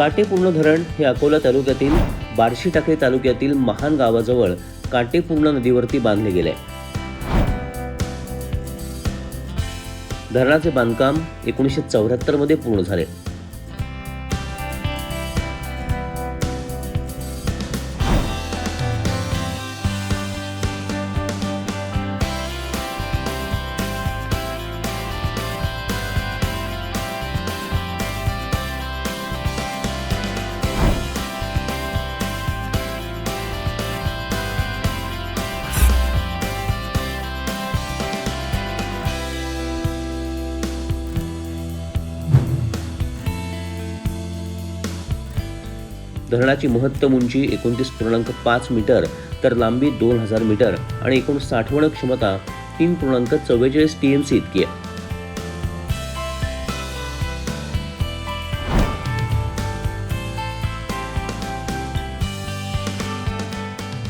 काटेपूर्ण धरण हे अकोला तालुक्यातील बार्शी टाकळी तालुक्यातील महान गावाजवळ काटेपूर्ण नदीवरती बांधले गेले. धरणाचे बांधकाम एकोणीसशे चौऱ्याहत्तरमध्ये पूर्ण झाले. धरणाची महत्तम उंची एकोणतीस पूर्णांक पाच मीटर तर लांबी दोन हजार मीटर आणि एकूण साठवण क्षमता तीन पूर्णांक चव्वेचाळीस टी एम सी इतकी आहे.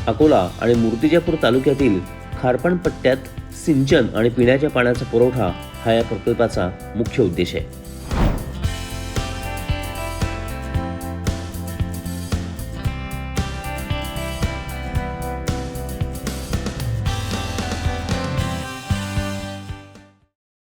अकोला आणि मूर्तिजापूर तालुक्यातील खारपण पट्ट्यात सिंचन आणि पिण्याच्या पाण्याचा पुरवठा हा या प्रकल्पाचा मुख्य उद्देश आहे.